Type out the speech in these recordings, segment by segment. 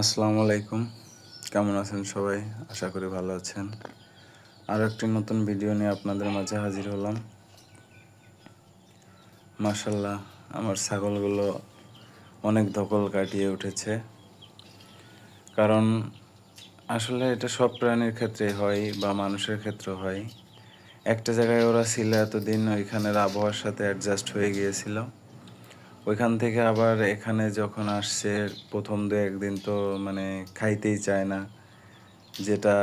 আসসালামু আলাইকুম। কেমন আছেন সবাই? আশা করি ভালো আছেন। আরও একটি নতুন ভিডিও নিয়ে আপনাদের মাঝে হাজির হলাম। মাশাল্লাহ আমার ছাগলগুলো অনেক ধকল কাটিয়ে উঠেছে। কারণ আসলে এটা সব প্রাণীর ক্ষেত্রে হয় বা মানুষের ক্ষেত্রে হয়। একটা জায়গায় ওরা ছিল এতদিন, ওইখানের আবহাওয়ার সাথে অ্যাডজাস্ট হয়ে গিয়েছিল। ওইখান থেকে আবার এখানে যখন আসছে, প্রথম দু একদিন তো মানে খাইতেই চায় না। যেটা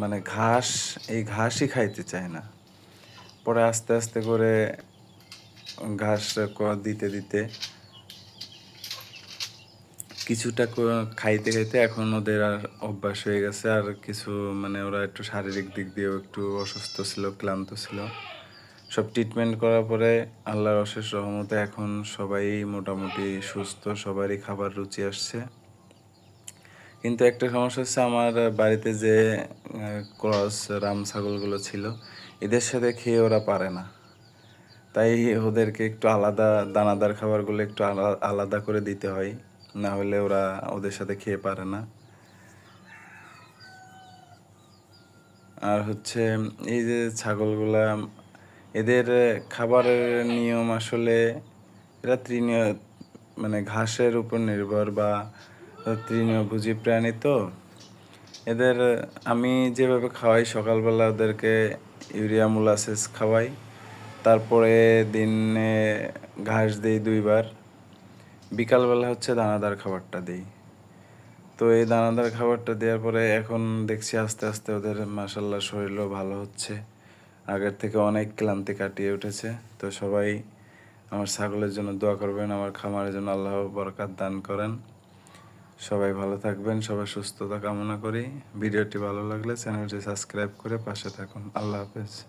মানে ঘাস, এই ঘাসই খাইতে চায় না। পরে আস্তে আস্তে করে ঘাস দিতে দিতে কিছুটা খাইতে খাইতে এখন ওদের আর অভ্যাস হয়ে গেছে। আর কিছু মানে ওরা একটু শারীরিক দিক দিয়েও একটু অসুস্থ ছিল, ক্লান্ত ছিল। সব ট্রিটমেন্ট করার পরে আল্লাহর অশেষ রহমতে এখন সবাই মোটামুটি সুস্থ, সবারই খাবার রুচি আসছে। কিন্তু একটা সমস্যা হচ্ছে আমার বাড়িতে যে ক্রস রাম ছাগলগুলো ছিল, এদের সাথে খেয়ে ওরা পারে না। তাই ওদেরকে একটু আলাদা দানাদার খাবারগুলো একটু আলা- আলাদা করে দিতে হয়, না হলে ওরা ওদের সাথে খেয়ে পারে না। আর হচ্ছে এই যে ছাগলগুলা এদের খাবারের নিয়ম আসলে এরা তৃণীয় মানে ঘাসের উপর নির্ভর বা তৃণভোজী প্রাণী তো। এদের, আমি যেভাবে খাওয়াই, সকালবেলা ওদেরকে ইউরিয়া মোলাসেস খাওয়াই। তারপরে দিনে ঘাস দিই দুইবার। বিকালবেলা হচ্ছে দানাদার খাবারটা দিই। তো এই দানাদার খাবারটা দেওয়ার পরে এখন দেখছি আস্তে আস্তে ওদের মাসাল্লাহ শরীরও ভালো হচ্ছে। আগের থেকে অনেক ক্লান্তি কাটিয়ে উঠেছে। তো সবাই আমার ছাগলের জন্য দোয়া করবেন, আমার খামারের জন্য আল্লাহ বরকাত দান করেন। সবাই ভালো থাকবেন, সবাই সুস্থতা কামনা করি। ভিডিওটি ভালো লাগলে চ্যানেলটি সাবস্ক্রাইব করে পাশে থাকুন। আল্লাহ হাফেজ।